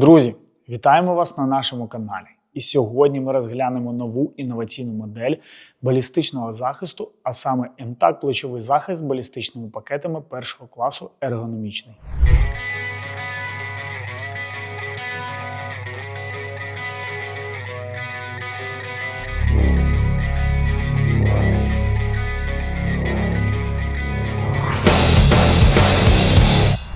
Друзі, вітаємо вас на нашому каналі. І сьогодні ми розглянемо нову інноваційну модель балістичного захисту, а саме МТАК плечовий захист балістичними пакетами першого класу ергономічний.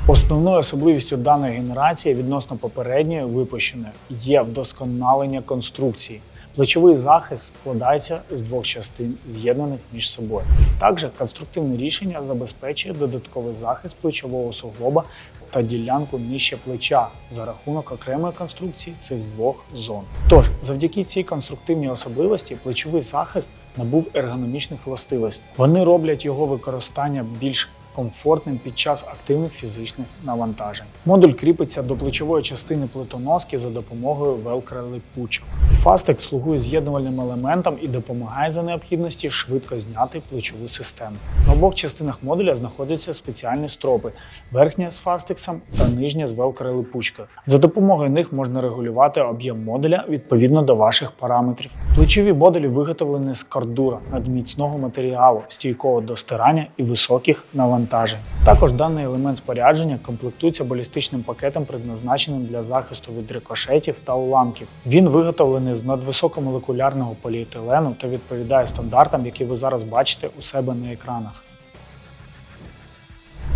Основною особливістю даної генерації відносно попередньої випущеної є вдосконалення конструкції. Плечовий захист складається з двох частин, з'єднаних між собою. Також конструктивне рішення забезпечує додатковий захист плечового суглоба та ділянку нижче плеча за рахунок окремої конструкції цих двох зон. Тож, завдяки цій конструктивній особливості, плечовий захист набув ергономічних властивостей. Вони роблять його використання більш комфортним під час активних фізичних навантажень. Модуль кріпиться до плечової частини плитоноски за допомогою велкро-липучок. Фастек слугує з'єднувальним елементом і допомагає за необхідності швидко зняти плечову систему. На обох частинах модуля знаходяться спеціальні стропи: верхня з фастексом та нижня з велкро-липучкою. За допомогою них можна регулювати об'єм модуля відповідно до ваших параметрів. Плечові модулі виготовлені з кордура надміцного матеріалу, стійкого до стирання і високих навантажень. Також даний елемент спорядження комплектується балістичним пакетом, предназначеним для захисту від рикошетів та уламків. Він виготовлений з надвисокомолекулярного поліетилену та відповідає стандартам, які ви зараз бачите у себе на екранах.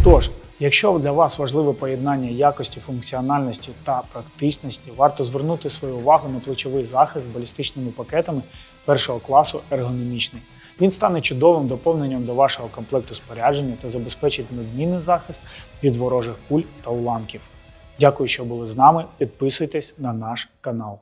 Тож, якщо для вас важливе поєднання якості, функціональності та практичності, варто звернути свою увагу на плечовий захист з балістичними пакетами першого класу ергономічний. Він стане чудовим доповненням до вашого комплекту спорядження та забезпечить надмінний захист від ворожих куль та уламків. Дякую, що були з нами. Підписуйтесь на наш канал.